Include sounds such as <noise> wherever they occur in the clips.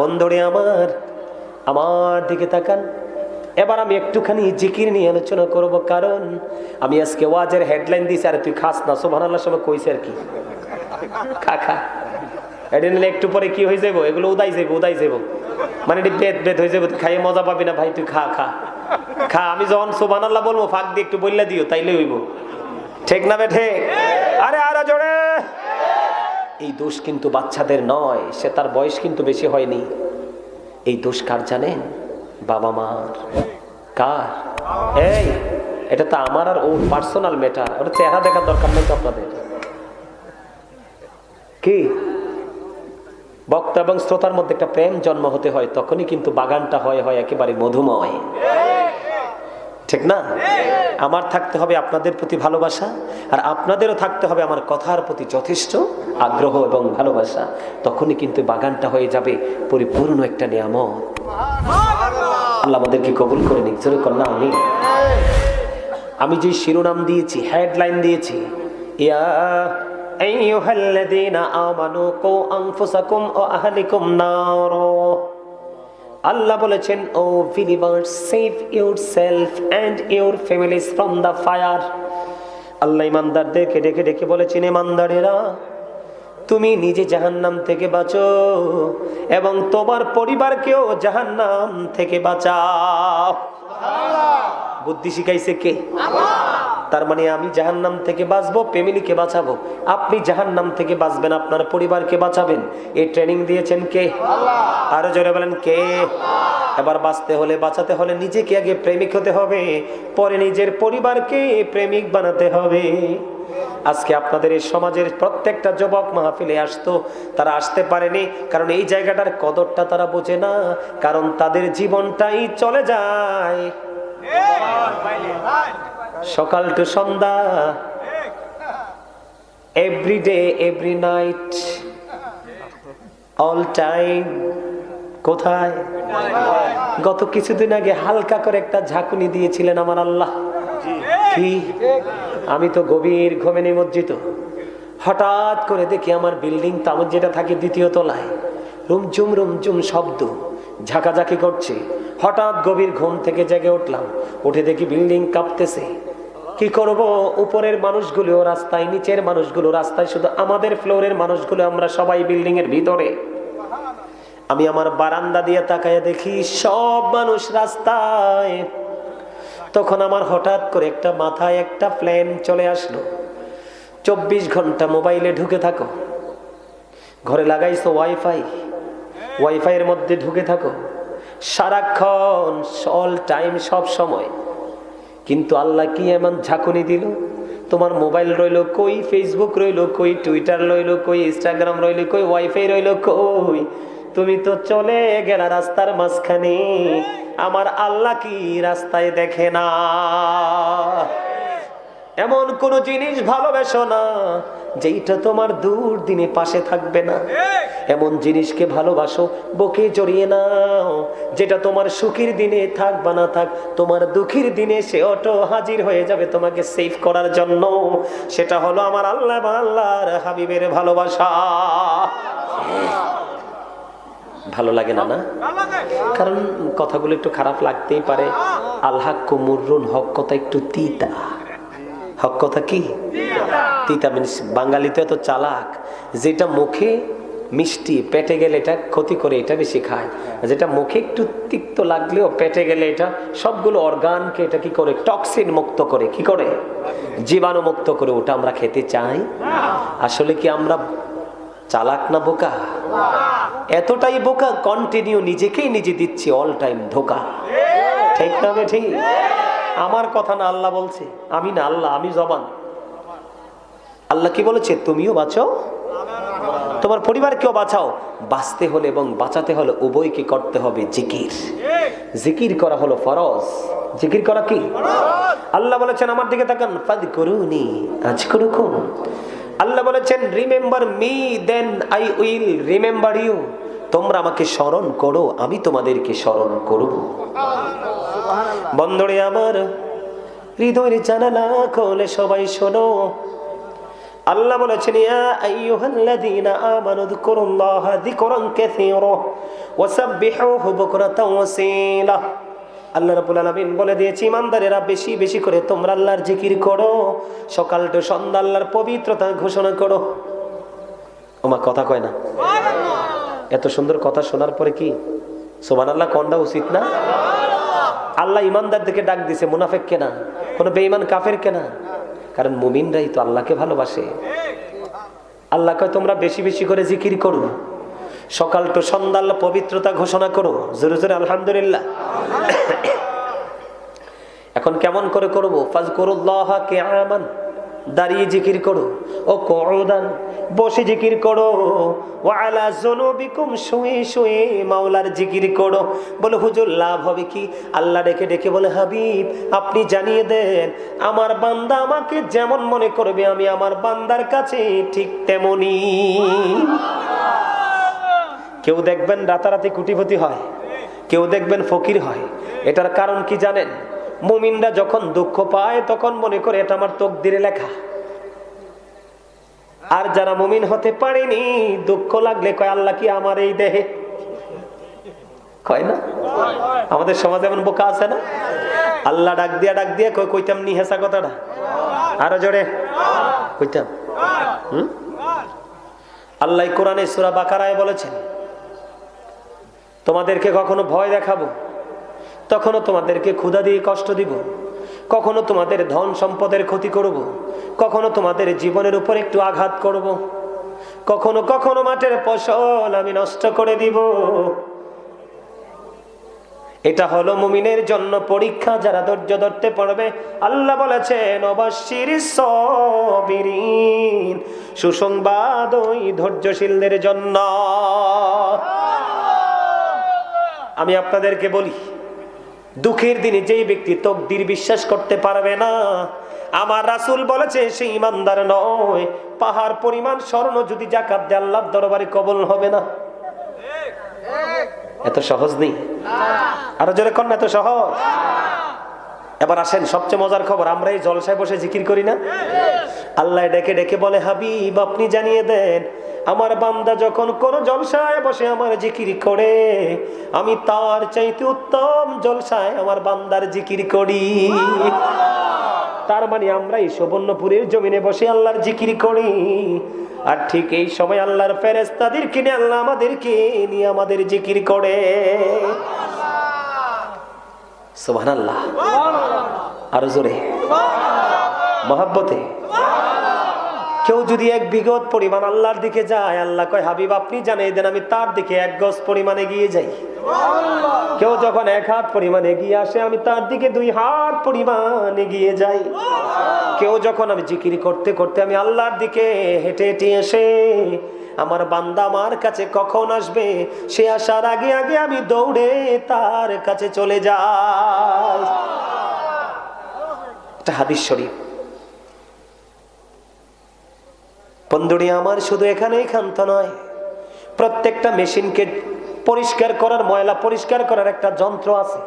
বন্ধুরে আমার আমার দিকে তাকান। এবার আমি একটুখানি জিকির নিয়ে আলোচনা করব, কারণ আমি আজকে ওয়াজের হেডলাইন দিয়েছি আর তুই খাস না। সোভান আল্লাহ সময় কইছে আর কি। খা খা। একটু পরে কি হয়ে যাব এগুলো উদাই যাব উদাই যাব মানে এটি বেদ বেদ হয়ে যাব তুই খাইয়ে মজা পাবি না, ভাই, তুই খা খা। খা, আমি যখন সোভান বলব, ফাঁক দিয়ে একটু বললে দিও, তাইলে হইব। ঠিক না বে, ঠিক? আরে আরে জোরে! এই দোষ কিন্তু বাচ্চাদের নয়, সে তার বয়স কিন্তু বেশি হয়নি। এই দোষ কার জানেন? বাবা মার। কার? এই, এটা তো আমার আর ও পার্সোনাল ম্যাটার ওটা চেহারা দেখার দরকার নেই তো আপনাদের। কি? বক্তা এবং শ্রোতার মধ্যে একটা প্রেম জন্ম হতে হয়, তখনই কিন্তু বাগানটা হয় হয় একেবারে মধুময়। ঠিক না? আমার থাকতে হবে আপনাদের প্রতি ভালোবাসা, আর আপনাদেরও থাকতে হবে আমার কথার প্রতি যথেষ্ট আগ্রহ এবং ভালোবাসা। তখনই কিন্তু বাগানটা হয়ে যাবে পরিপূর্ণ একটা নিয়ামত। আল্লাহ আমাদেরকে কবুল করে নিক। জোরে না আমি আমি যে শিরোনাম দিয়েছি, হেডলাইন দিয়েছি, ইয়া আইয়ুহাল্লাযীনা আমানু কু আনফুসাকুম ওয়া আহলিকুম নার। আল্লাহ বলেছেন, O believers save yourself and your families from the fire আল্লাহ ইমানদারদেরকে ডেকে ডেকে বলেছেন ইমানদারেরা, তুমি নিজে জাহান্নাম থেকে বাঁচো এবং তোমার পরিবারকেও জাহান্নাম থেকে বাঁচাও। বুদ্ধি শিখাইছে কে? তার মানে আমি জাহান নাম থেকে বাঁচবো ফ্যামিলিকে বাঁচাবো। আপনি জাহান নাম থেকে বাঁচবেন, আপনার পরিবারকে বাঁচাবেন। এই ট্রেনিং দিয়েছেন কে? আরও জোরে বলেন কে? এবার বাঁচতে হলে, বাঁচাতে হলে নিজেকে আগে প্রেমিক হতে হবে, পরে নিজের পরিবারকে প্রেমিক বানাতে হবে। আজকে আপনাদের এই সমাজের প্রত্যেকটা যুবক মাহফিলে আসতো, তারা আসতে পারেনি, কারণ এই জায়গাটার কদরটা তারা বোঝে না, কারণ তাদের জীবনটাই চলে যায়। সকাল to Sandhya. Every day every night all time কোথায়? গত কিছুদিন আগে হালকা করে একটা ঝাঁকুনি দিয়েছিলেন আমার আল্লাহ। কি? আমি তো গভীর ঘুমে নিমজ্জিত। হঠাৎ করে দেখি আমার বিল্ডিং তো আমার যেটা থাকে দ্বিতীয় তলায়, রুমঝুম রুমঝুম শব্দ, ঝাঁকাঝাঁকি করছে। হঠাৎ গভীর ঘুম থেকে জেগে উঠলাম। উঠে দেখি বিল্ডিং কাঁপতেছে। কি করব? উপরের মানুষগুলো রাস্তায়, নিচের মানুষগুলো রাস্তায়, শুধু আমাদের ফ্লোরের মানুষগুলো আমরা সবাই বিল্ডিং এর ভিতরে। আমি আমার বারান্দা দিয়ে তাকায় দেখি সব মানুষ রাস্তায়। তখন আমার হঠাৎ করে একটা মাথায় একটা প্ল্যান চলে আসলো। চব্বিশ ঘণ্টা মোবাইলে ঢুকে থাকো। ঘরে লাগাইছো ওয়াইফাই। ওয়াইফাইয়ের মধ্যে ঢুকে থাকো। সারাক্ষণ, অল টাইম, সব সময়। কিন্তু আল্লাহ কি এমন ঝাঁকুনি দিল? তোমার মোবাইল রইল কই? ফেসবুক রইল কই? টুইটার রইল কই? ইনস্টাগ্রাম রইল কই? ওয়াইফাই রইল কই? তুমি তো চলে গেলা রাস্তার মাঝখানে। আমার আল্লাহ কি রাস্তায় দেখে না? এমন কোন জিনিস ভালোবেসো না যেইটা তোমার দূর দিনে পাশে থাকবে না। এমন জিনিসকে ভালোবাসো বকে জড়িয়ে নাও যেটা তোমার সুখের দিনে থাক বা না থাক তোমার দুঃখের দিনে সে অটো হাজির হয়ে যাবে তোমাকে সেভ করার জন্য। সেটা হলো আমার আল্লাহ আল্লাহর হাবিবের ভালোবাসা। ভালো লাগে না না? কারণ কথাগুলো একটু খারাপ লাগতেই পারে। আল্লাহ কুমুরুন হক কথা একটু তিতা। হক কথা কি? তিতা মিনিস, বাঙালি তো এত চালাক। যেটা মুখে মিষ্টি, পেটে গেলে এটা ক্ষতি করে, এটা বেশি খায়। যেটা মুখে একটু তিক্ত লাগলেও পেটে গেলে এটা সবগুলো অর্গানকে এটা কি করে? টক্সিন মুক্ত করে। কি করে? জীবাণু মুক্ত করে ওটা আমরা খেতে চাই। আসলে কি আমরা চালাক না বোকা? এতটাই বোকা কন্টিনিউ নিজেকেই নিজে দিচ্ছি অল টাইম ধোকা। ঠিক না ঠিক আমার কথা না আল্লাহ বলছে, আমি না আল্লাহ, আমি জবান। আল্লাহ কি বলেছে? তুমিও বাঁচো তোমার পরিবারকেও বাঁচাও। বাঁচতে হলে এবং বাঁচাতে হলে উভয়কে করতে হবে জিকির। জিকির করা হলো ফরজ। জিকির করা কি? আল্লাহ বলেছেন, আমার দিকে তাকান। ফাদ করুনি আজ করুকুম আল্লাহ বলেছেন remember me then I will remember you তোমরা আমাকে স্মরণ করো, আমি তোমাদেরকে স্মরণ করব। বন্ধরে আমার হৃদয়ের জানালা খোলে সবাই শোনো। আল্লাহ বলেছেন ইয়া আইয়ুহাল্লাযীনা আমানু যকুরুল্লাহা যিকরান কাসীরা ওয়াসাব্বিহুহু বুকরাতাও ওয়াসীলা আল্লাহ রাব্বুল আলামিন বলে দিয়েছি ইমানদারেরা বেশি বেশি করে তোমরা আল্লাহর জিকির করো। সকাল তো সন্ধ্যা আল্লাহর পবিত্রতা ঘোষণা করো। ওমা কথা কয় না? এত সুন্দর কথা শোনার পরে কি? সোমান আল্লাহ কন্ডা উচিত না? আল্লাহ ইমানদারদেরকে ডাক দিছে, মুনাফেক কেনা? কোনো বেঈমান কাফের কেনা? কারণ মুমিনরাই তো আল্লাহকে ভালোবাসে। আল্লাহ কয়, তোমরা বেশি বেশি করে জিকির করো। সকাল তো সন্ধ্যা পবিত্রতা ঘোষণা করো। জোরে জোরে আলহামদুলিল্লাহ। <coughs> এখন কেমন করে করব? ফাজ করুল্লাহ কে আমান দাঁড়িয়ে জিকির করো। ও করদান বসে জিকির করো। ও আলা জনবিকুম, শুয়ে শুয়ে মাওলার জিকির করো। বলে, হুজুর, লাভ হবে কি? আল্লাহ ডেকে ডেকে বলে, হাবিব, আপনি জানিয়ে দেন, আমার বান্দা আমাকে যেমন মনে করবে, আমি আমার বান্দার কাছে ঠিক তেমনি। কেউ দেখবেন রাতারাতি কুটিপতি হয়, কেউ দেখবেন ফকির হয়। এটার কারণ কি জানেন? মুমিনরা যখন দুঃখ পায়, তখন মনে করে এটা আমার তকদিরে লেখা। আর যারা মুমিন হতে পারেনি, দুঃখ লাগলে কয়, আল্লাহ কি আমার এই দেহে? কয় না? আমাদের সমাজে এমন বোকা আছে না? আল্লাহ ডাক দিয়া ডাক দিয়া কই কইতাম নি হেসা কথাটা? আরও জোরে। কইতাম। হুম? আল্লাহ কোরআনে সুরা বাকারায় বলেছেন, তোমাদেরকে কখনো ভয় দেখাবো তখনও তোমাদেরকে ক্ষুধা দিয়ে কষ্ট দিব কখনো তোমাদের ধন সম্পদের ক্ষতি করব। কখনো তোমাদের জীবনের উপর একটু আঘাত করব। কখনো কখনো মাঠের ফসল আমি নষ্ট করে দিব এটা হলো মুমিনের জন্য পরীক্ষা, যারা ধৈর্য ধরতে পারবে আল্লাহ বলেছেন সুসংবাদ ওই ধৈর্যশীলদের জন্য আমি আপনাদেরকে বলি দুঃখের দিনে যেই ব্যক্তি তকদির বিশ্বাস করতে পারবে না, আমার রাসুল বলেছে, সেই ইমানদার নয়। পাহাড়, পরিমাণ, স্বর্ণ যদি জাকাত দেয় দরবারে কবল হবে না। এত সহজ নেই? আরও জোরে কন এত সহজ? এবার আসেন, সবচেয়ে মজার খবর, আমরা এই জলসায় বসে জিকির করি না? আল্লাহ ডেকে ডেকে বলে হাবিব আপনি জানিয়ে দেন আমার বান্দা যখন কোন জলসায় বসে আমার জিকির করে আমি তার চাইতে উত্তম জলসায় আমার বান্দার জিকির করি। তার মানে আমরা এই সুবর্ণপুরের জমিনে বসে আল্লাহর জিকির করি। আর ঠিক এই সময় আল্লাহর ফেরেস্তাদের কিনে আল্লাহ আমাদেরকে নিয়ে আমাদের জিকির করে। সোহান আল্লাহ আরও জোরে। মহাব্বতে। কেউ যদি এক বিগত পরিমাণ আল্লাহর দিকে যায় আল্লাহ কয় হাবিব আপনি জানিয়ে দেন আমি তার দিকে এক গজ পরিমাণ এগিয়ে যাই। কেউ যখন এক হাত পরিমাণে এগিয়ে আসে আমি তার দিকে দুই হাত পরিমাণ এগিয়ে যাই। কেউ যখন আমি জিকির করতে করতে আমি আল্লাহর দিকে হেঁটে হেঁটে এসে আমার বান্দা আমার কাছে কখন আসবে? সে আসার আগে আগে আমি দৌড়ে তার কাছে চলে যাই। হাদিস শরীফ। বন্ধুরি আমার, শুধু এখানেই ক্ষান্ত নয়। প্রত্যেকটা মেশিনকে পরিষ্কার করার ময়লা, পরিষ্কার করার একটা যন্ত্র আছে।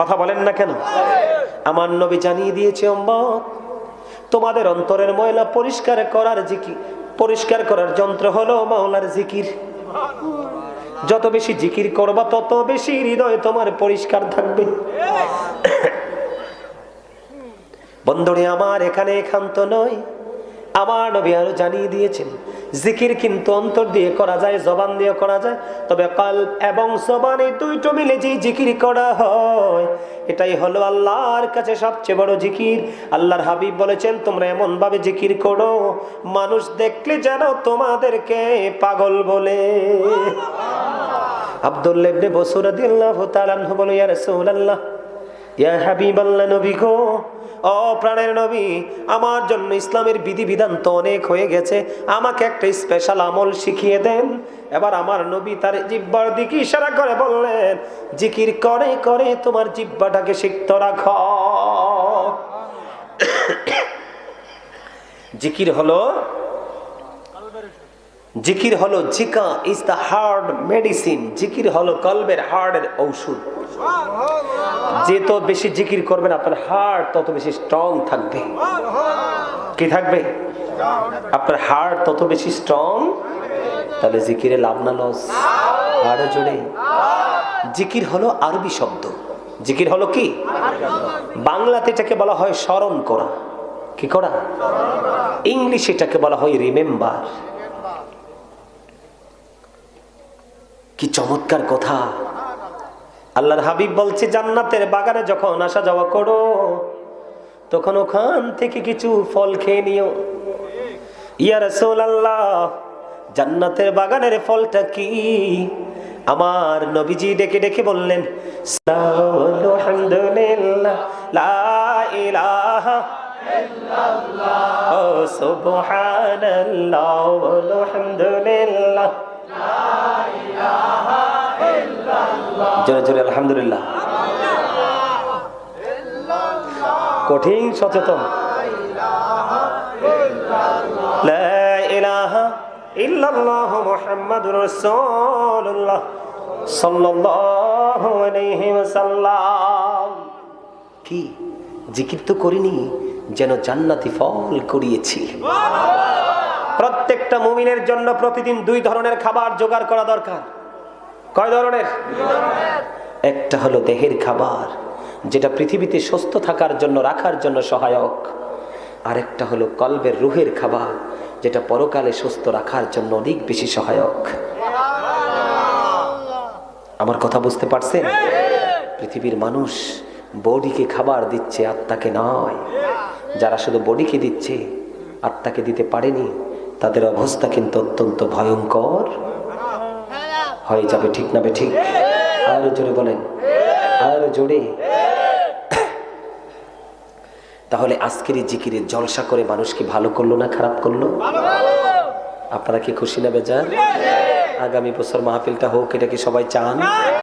কথা বলেন না কেন? আমার নবী জানিয়ে দিয়েছে তোমাদের অন্তরের ময়লা পরিষ্কার করার জিকির, পরিষ্কার করার যন্ত্র হলো মাওলার জিকির। যত বেশি জিকির করবা, তত বেশি হৃদয় তোমার পরিষ্কার থাকবে। বন্ধুরে আমার, এখানে একান্ত নয়। আমার নবী আরও জানিয়ে দিয়েছেন জিকির কিন্তু অন্তর দিয়ে করা যায় জবান দিয়ে করা যায় তবে কাল এবং জবান এই দুইটো মিলে যে জিকির করা হয় এটাই হলো আল্লাহর কাছে সবচেয়ে বড় জিকির। আল্লাহর হাবিব বলেছেন তোমরা এমন ভাবে জিকির করো মানুষ দেখলে যেন তোমাদেরকে পাগল বলে। আব্দুল্লাহ বসুর দিল্লাহ তালান বলো ইয়া রাসূলুল্লাহ ইয়া হাবিব আল্লাহ নবী গো ও প্রাণের নবী, আমার জন্য ইসলামের বিধিবিধান তো অনেক হয়ে গেছে, আমাকে একটা স্পেশাল আমল শিখিয়ে দেন। এবার আমার নবী তার জিব্বার দিকে ইশারা করে বললেন, জিকির করে করে তোমার জিব্বাটাকে সিক্ত রাখ। <coughs> জিকির হলো জিকির হলো জিকা ইজ দ্য হার্ড মেডিসিন জিকির হলো কলবের হার্টের ঔষধ। যে তো বেশি জিকির করবেন আপনার হার্ট তত বেশি স্ট্রং থাকবে। কি থাকবে? আপনার হার্ট তত বেশি স্ট্রং তাহলে জিকিরে লাভ না লস আরও জোরে। জিকির হলো আরবি শব্দ। জিকির হলো কি? বাংলাতে এটাকে বলা হয় স্মরণ করা। কি করা? ইংলিশ এটাকে বলা হয় রিমেম্বার কি চমৎকার কথা। আল্লাহর হাবিব বলছে, জান্নাতের বাগানে যখন আসা যাওয়া করো, তখন ওখান থেকে কিছু ফল খেয়ে নিও। ইয়া রাসূলুল্লাহ, জান্নাতের বাগানের ফলটা কি? আমার নবীজি ডেকে ডেকে বললেন লা আলহামদুলিল্লাহ জোরে জোরে আলহামদুলিল্লাহ। কঠিন সচেতন। কি? জিকির তো করিনি যেন জান্নাতি ফল করিয়েছি প্রত্যেকটা মুমিনের জন্য প্রতিদিন দুই ধরনের খাবার জোগাড় করা দরকার। কয় ধরনের? একটা হলো দেহের খাবার, যেটা পৃথিবীতে সুস্থ থাকার জন্য, রাখার জন্য সহায়ক। আরেকটা হলো কলবের রুহের খাবার, যেটা পরকালে সুস্থ রাখার জন্য অনেক বেশি সহায়ক। আমার কথা বুঝতে পারছেন? পৃথিবীর মানুষ বডিকে খাবার দিচ্ছে, আত্মাকে নয়। যারা শুধু বডিকে দিচ্ছে, আত্মাকে দিতে পারেনি তাদের অবস্থা কিন্তু অত্যন্ত ভয়ঙ্কর। হয়ে যাবে ঠিক না বে ঠিক? আরও জোরে বলেন। আরও জোরে। তাহলে আজকের এই জিকিরের জলসা করে মানুষ কি ভালো করল না খারাপ করল? আপনারা কি খুশি না বেজার আগামী বছর মাহফিলটা হোক, এটা কি সবাই চান?